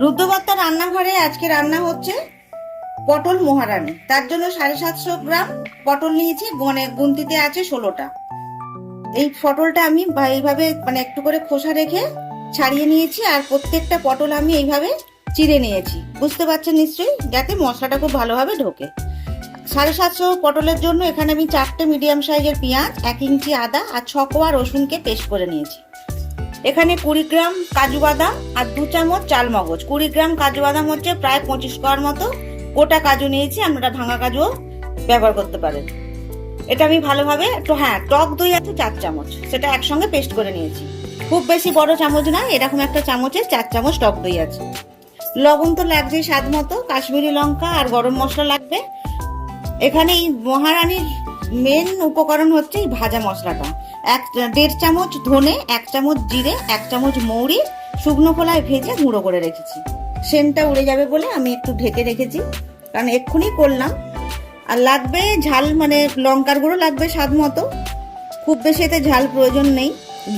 রুদ্রবার্তা রান্নাঘরে আজকে রান্না হচ্ছে পটল মহারানী। তার জন্য সাড়ে সাতশো গ্রাম পটল নিয়েছি গনে গুনতিতে আছে ষোলোটা। এই পটলটা আমি এইভাবে মানে একটু করে খোসা রেখে ছাড়িয়ে নিয়েছি, আর প্রত্যেকটা পটল আমি এইভাবে চিড়ে নিয়েছি। বুঝতে পারছেন নিশ্চয়ই? যাতে মশলাটা খুব ভালোভাবে ঢোকে। সাড়ে সাতশো পটলের জন্য এখানে আমি চারটে মিডিয়াম সাইজের পেঁয়াজ, এক ইঞ্চি আদা আর ছ কোয়া রসুনকে পেস্ট করে নিয়েছি। এখানে কুড়ি গ্রাম কাজু বাদাম আর দু চামচ চাল মগজ। কুড়ি গ্রাম কাজু বাদাম হচ্ছে প্রায় পঁচিশ কোয়ার মতো। গোটা কাজু নিয়েছি, আপনারা ভাঙা কাজুও ব্যবহার করতে পারেন। এটা আমি ভালোভাবে একটু হ্যাঁ টক দই আছে চার চামচ, সেটা একসঙ্গে পেস্ট করে নিয়েছি। খুব বেশি বড় চামচ না, এরকম একটা চামচে চার চামচ টক দই আছে। লবণ তো লাগছে স্বাদ মতো, কাশ্মীরি লঙ্কা আর গরম মশলা লাগবে। এখানে এই মহারানীর মেন উপকরণ হচ্ছে এই ভাজা মশলাটা। এক, দেড় চামচ ধনে, এক চামচ জিরে, এক চামচ মৌরি, শুকনো খোলায় ভেজে গুঁড়ো করে রেখেছি। সেনটা উড়ে যাবে বলে আমি একটু ঢেকে রেখেছি, কারণ এক্ষুনি করলাম। আর লাগবে ঝাল মানে লঙ্কার গুঁড়ো লাগবে স্বাদ মতো। খুব বেশি এতে ঝাল প্রয়োজন নেই।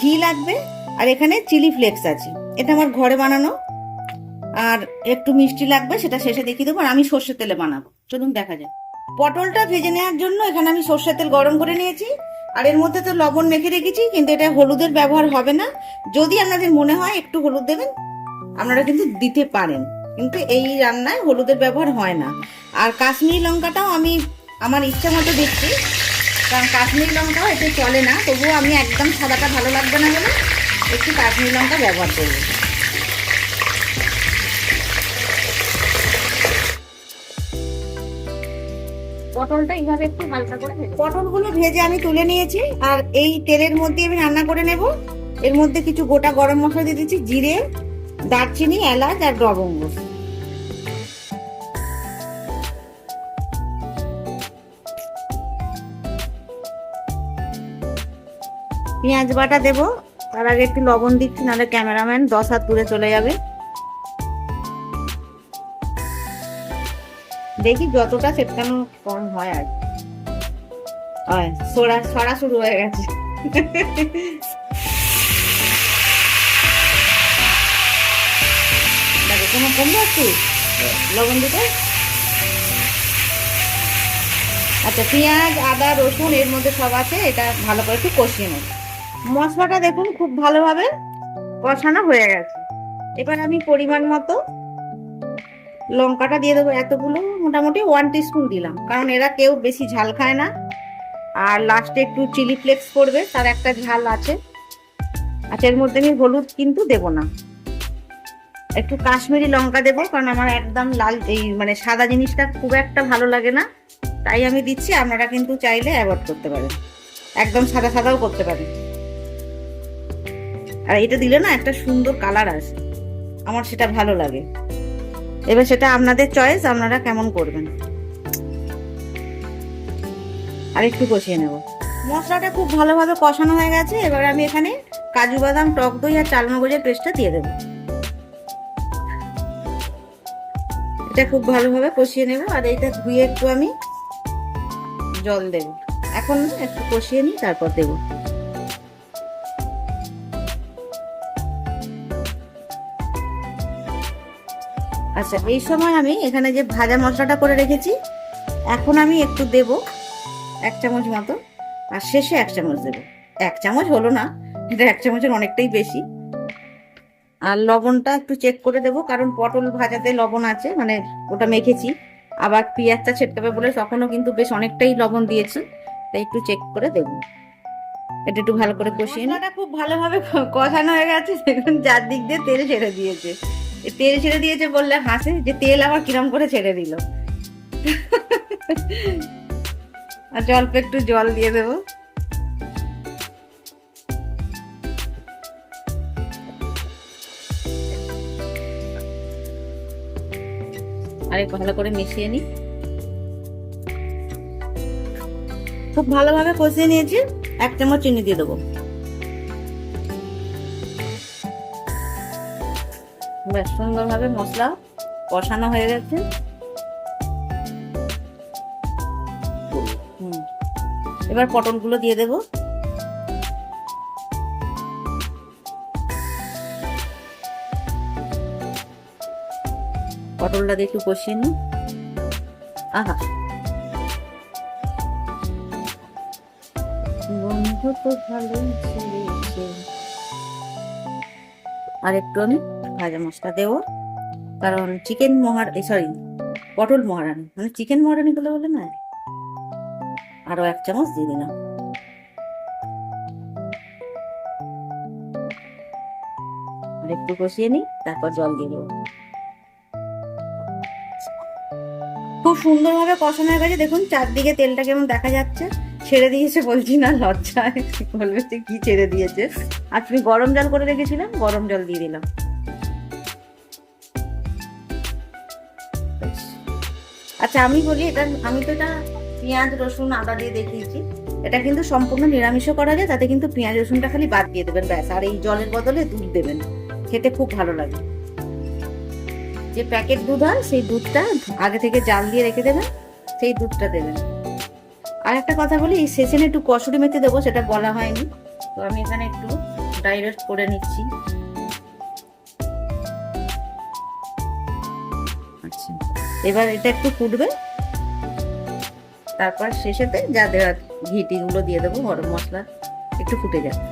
ঘি লাগবে, আর এখানে চিলি ফ্লেক্স আছে। এটা আমার ঘরে বানানো। আর একটু মিষ্টি লাগবে, সেটা শেষে দেখিয়ে দেবো। আর আমি সর্ষের তেলে বানাবো। চলুন দেখা যায় পটলটা ভেজে নেওয়ার জন্য এখানে আমি সর্ষের তেল গরম করে নিয়েছি। আর এর মধ্যে তো লবণ মেখে রেখেছি, কিন্তু এটা হলুদের ব্যবহার হবে না। যদি আপনাদের মনে হয় একটু হলুদ দেবেন, আপনারা কিন্তু দিতে পারেন। কিন্তু এই রান্নায় হলুদের ব্যবহার হয় না। আর কাশ্মীরি লঙ্কাটাও আমি আমার ইচ্ছা মতো দিচ্ছি, কারণ কাশ্মীরি লঙ্কাও এতে চলে না। তবুও আমি একদম সাদাটা ভালো লাগবে না বলে একটু কাশ্মীরি লঙ্কা ব্যবহার করব। পটলটা এইভাবে একটু হালকা করে ভেজে পটলগুলো ভেজে আমি তুলে নিয়েছি, আর এই তেলের মধ্যে আমি রান্না করে নেব। এর মধ্যে কিছু গোটা গরম মশলা দিয়ে দিচ্ছি, জিরে, দারচিনি, এলাচ আর লবঙ্গ। পেঁয়াজ বাটা দেবো, তার আগে একটু লবণ দিচ্ছি, নাহলে ক্যামেরাম্যান দশ হাত দূরে চলে যাবে। দেখি যতটা সেটকানো কম হয় আর সরা সরা শুরু হয়ে গেছে। কোনো কমবে একটু? লবণ দিতে? আচ্ছা পেঁয়াজ, আদা, রসুন এর মধ্যে সব আছে, এটা ভালো করে একটু কষিয়ে নেব। মশলাটা দেখুন, খুব ভালোভাবে কষানো হয়ে গেছে। এবার আমি পরিমাণ মতো লঙ্কাটা দিয়ে দেবো এতগুলো, মোটামুটি ওয়ান টিস্পুন দিলাম। কারণ এরা কেউ বেশি ঝাল খায় না। আর লাস্টে একটু চিলি ফ্লেক্স করবে, তার একটা ঝাল আছে। আচ্ছা এর মধ্যে আমি হলুদ কিন্তু দেব না। একটু কাশ্মীরি লঙ্কা দেবো, কারণ আমার একদম লাল, এই মানে সাদা জিনিসটা খুব একটা ভালো লাগে না। তাই আমি দিচ্ছি, আপনারা কিন্তু চাইলে অ্যাভয়েড করতে পারেন। একদম সাদা সাদাও করতে পারেন। আর এটা দিলে না একটা সুন্দর কালার আসে। আমার সেটা ভালো লাগে। এবার সেটা আপনাদের চয়েস আপনারা কেমন করবেন? আর একটু কষিয়ে নেব। মশলাটা খুব ভালোভাবে কষানো হয়ে গেছে, এবার আমি এখানে কাজু বাদাম, টক দই আর চালমগজের পেস্টটা দিয়ে দেবো। এটা খুব ভালোভাবে কষিয়ে নেব, আর এইটা ধুয়ে একটু আমি জল দেব। এখন একটু কষিয়ে নিই, তারপর দেবো। আচ্ছা এই সময় আমি এখানে যে ভাজা মশলাটা করে রেখেছি, এখন আমি একটু দেব এক চামচ মতো, আর শেষে এক চামচ দেব। এক চামচ হলো না, এটা এক চামচের অনেকটাই বেশি। আর লবণটা একটু চেক করে দেব, কারণ পটল ভাজাতে লবণ আছে মানে ওটা মেখেছি। আবার পেঁয়াজটা ছেটকাবে বলে তখনও কিন্তু বেশ অনেকটাই লবণ দিয়েছি, তাই একটু চেক করে দেব। এটা একটু ভালো করে কষিয়ে খুব ভালোভাবে কষানো হয়ে গেছে, দেখুন চার দিক দিয়ে তেল ছেড়ে দিয়েছে। তেল ছেড়ে দিয়েছে বললে হাসে যে তেল আবার কিরম করে ছেড়ে দিল। আচ্ছা অল্প একটু জল দিয়ে দেবো। আরেক ভালো করে মিশিয়ে নি। খুব ভালোভাবে কষিয়ে নিয়েছি। এক চামচ চিনি দিয়ে দেবো। বেশ সুন্দরভাবে মশলা কষানো হয়ে গেছে। এবার পটলগুলো দিয়ে দেবো পটলটা দিয়ে একটু কষিয়ে নিই আহা বন্ধু তো ছেড়েছে। আর একটু আমি ভাজা মশলা দেবো। কারণ চিকেন মহার সরি পটল মহারানি। মানে চিকেন মহারানি বলে না আরও এক চামচ দিয়ে দিলাম। আর একটু কষিয়ে নিই, তারপর জল দিয়ে দেবো। খুব সুন্দরভাবে কষানো হয়ে গেছে। দেখুন, চারদিকে তেলটা কেমন দেখা যাচ্ছে। ছেড়ে দিয়েছে বলছি না, লজ্জায়। বলবে কি ছেড়ে দিয়েছে। আর তুমি গরম জল করে রেখেছিলাম, গরম জল দিয়ে দিলাম। আচ্ছা আমি বলি এটা, আমি তো এটা পেঁয়াজ, রসুন, আদা দিয়ে দেখিয়েছি। এটা কিন্তু সম্পূর্ণ নিরামিষও করা যায়, তাতে কিন্তু পেঁয়াজ, রসুনটা খালি বাদ দিয়ে দেবেন, ব্যাস। আর এই জলের বদলে দুধ দেবেন। খেতে খুব ভালো লাগে। যে প্যাকেট দুধ হয়, সেই দুধটা আগে থেকে জাল দিয়ে রেখে দেবেন, সেই দুধটা দেবেন। আর একটা কথা বলি, এই সেশনে একটু কসুরি মেথি দেবো, সেটা বলা হয়নি। তো আমি এখানে একটু ডাইরেক্ট করে নিচ্ছি। এবার এটা একটু ফুটবে তারপর শেষেতে যা দেওয়ার ঘি টিগুলো দিয়ে দেবো, গরম মশলা একটু ফুটে যাবে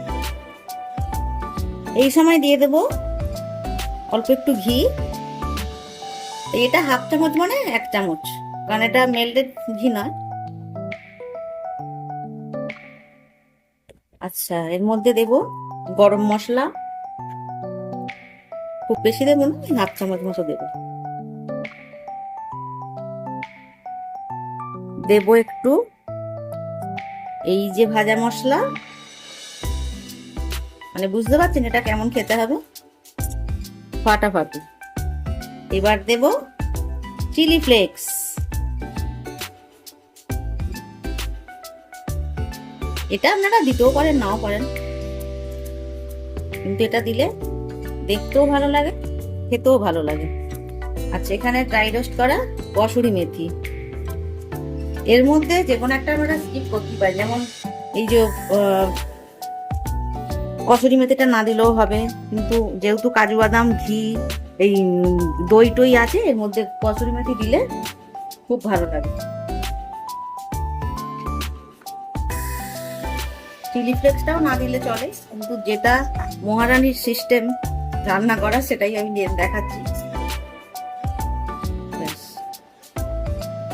এই সময় দিয়ে দেবো অল্প একটু ঘি। এটা হাফ চামচ মানে এক চামচ, কারণ এটা মেল্টেড ঘি নয়। আচ্ছা এর মধ্যে দেব গরম মশলা। খুব বেশি দেবো না, হাফ চামচ মতো দেবো। দেব একটু। এই যে ভাজা মশলা। মানে বুঝতে পারছেন এটা কেমন খেতে হবে? ফাটাফাটি। এবার দেব চিলি ফ্লেক্স। এটা আপনারা দিতেও পারেন নাও পারেন। কিন্তু এটা দিলে দেখতেও ভালো লাগে খেতেও ভালো লাগে। আচ্ছা এখানে ড্রাই রোস্ট করা কসুরি মেথি। এর মধ্যে যে কোনো একটা আমরা স্কিপ করতে পারি। যেমন এই যে কসুরি মেথিটা না দিলেও হবে, কিন্তু যেহেতু কাজু বাদাম, ঘি, এই দই টই আছে, এর মধ্যে কসুরি মেথি দিলে খুব ভালো লাগে। চিলি ফ্লেক্সটাও না দিলে চলে, কিন্তু যেটা মহারানীর সিস্টেম রান্না করা, সেটাই আমি দেখাচ্ছি।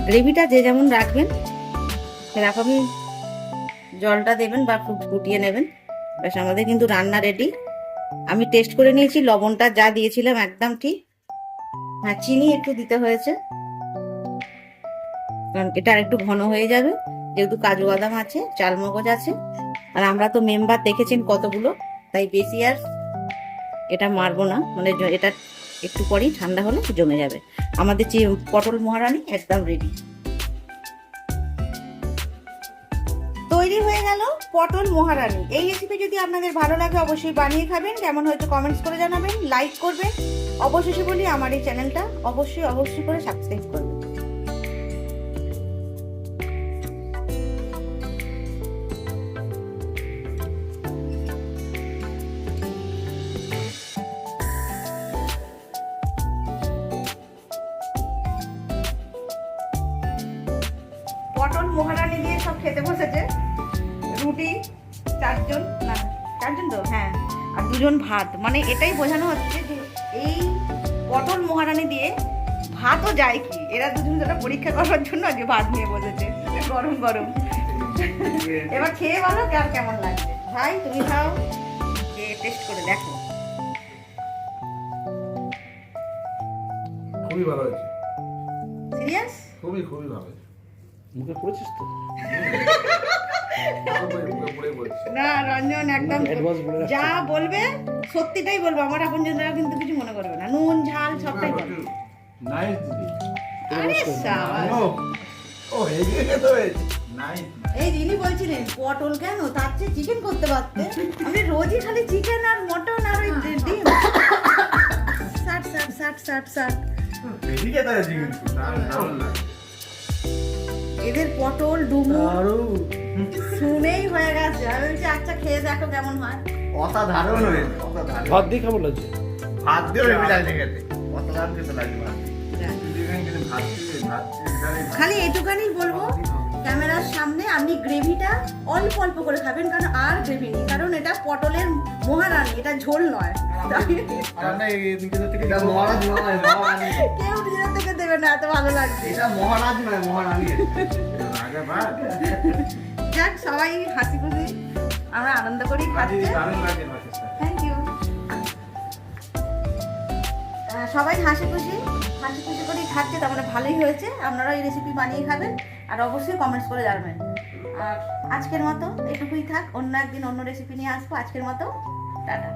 গ্রেভিটা যে যেমন রাখবেন সেরকমই জলটা দেবেন বা ফুট- ফুটিয়ে নেবেন, ব্যাস আমাদের কিন্তু রান্না রেডি আমি টেস্ট করে নিয়েছি, লবণটা যা দিয়েছিলাম একদম ঠিক। হ্যাঁ চিনি একটু দিতে হয়েছে। কারণ এটা একটু ঘন হয়ে যাবে, যেহেতু কাজু বাদাম আছে চালমগজ আছে। আর আমরা তো মেম্বার দেখেছেন কতগুলো, তাই বেশি আর এটা মারবো না মানে এটা একটু পরেই ঠান্ডা হলে জমে যাবে। আমাদের যে পটল মহারানি একদম রেডি তৈরি হয়ে গেল পটল মহারানি। এই রেসিপি যদি আপনাদের ভালো লাগে অবশ্যই বানিয়ে খাবেন। কেমন হয়তো কমেন্টস করে জানাবেন লাইক করবেন। অবশেষে বলি, আমার এই চ্যানেলটা অবশ্যই অবশ্যই করে সাবস্ক্রাইব করবেন। সব খেতে বসেছে। রুটি চারজন না চারজন তো হ্যাঁ আর দুজন ভাত। মানে এটাই বোঝানো হচ্ছে যে এই পটল মহারানি দিয়ে ভাতও যায় কি? এরা দুজন যারা পরীক্ষা করার জন্য আজকে ভাত নিয়ে বসেছে। গরম গরম। এবার খেয়ে বলো কার কেমন লাগছে। ভাই তুমি খাও। খেয়ে টেস্ট করে দেখো। খুবই ভালো হয়েছে। সিরিয়াস খুবই খুবই ভালো হয়েছে। মুখে পড়েছিস তো? না রঞ্জন একদম। যা বলবে সত্যিটাই বলব। আমার আপন জনরা কিন্তু কিছু মনে করবে না। নুন ঝাল সবটাই বলবে। নাইস দিদি। আরে সাবাস। ও ও তো নাইস এই যিনি বলছিলেন পটল কেন? তার চেয়ে চিকেন করতে পারতে। আমি রোজই খালি চিকেন আর মটন আর ওই ডিম। বেশি খেতে হয়েছে কিন্তু দারুণ দারুণ লাগে। এদের পটল ডুমুর শুনেই হয়ে গেছে। আমি বলছি আচ্ছা খেয়ে দেখো কেমন হয়। অসাধারণ হয়েছে অসাধারণ। ভাত দিয়ে কেমন লাগছে? ভাত দিয়ে হেভি লাগছে খেতে অসাধারণ খেতে লাগছে খালি এটুখানি বলব ক্যামেরার সামনে আপনি গ্রেভিটা অল্প অল্প করে খাবেন কারণ আর গ্রেভি নেই কারণ এটা পটলের মহারানি এটা ঝোল নয়। নয় মহারানী কেউ দেবে না এত ভালো লাগছে। এটা মহারাজ নয় মহারানী। যাক সবাই হাসি খুশি। আমরা আনন্দ করি খাচ্ছি। থ্যাংক ইউ সবাই হাসি খুশি। হাসি খুশি করেই খাচ্ছে তার মানে ভালোই হয়েছে। আপনারা এই রেসিপি বানিয়ে খাবেন আর অবশ্যই কমেন্টস করে জানাবেন। আর আজকের মতো এটুকুই থাক। অন্য একদিন অন্য রেসিপি নিয়ে আসব। আজকের মতো টাটা।